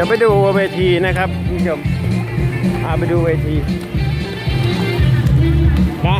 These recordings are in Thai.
ดี๋ยวไปดูเวทีนะครับคุณผู้ชมพาไปดูเวทีนะ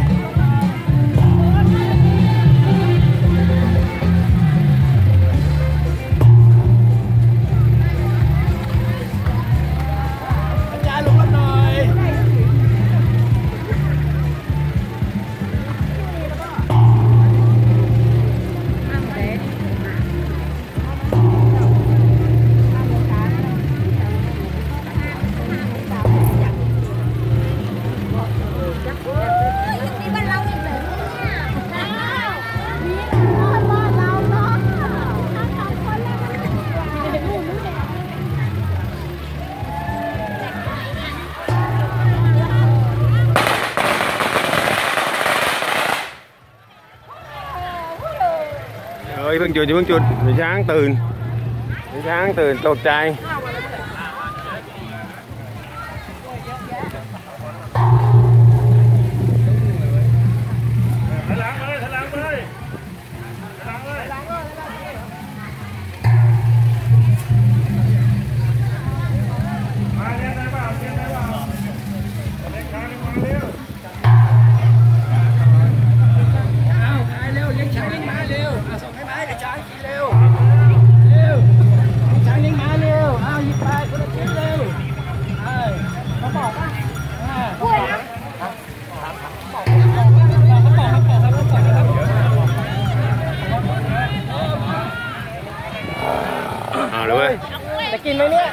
เฮ้ยเพิ่งจุดเพิ่งจุดไม่ช้างตื่นไม่ช้างตื่นตกใจ เอาเลยเว้ยจะกินไหมเนี่ย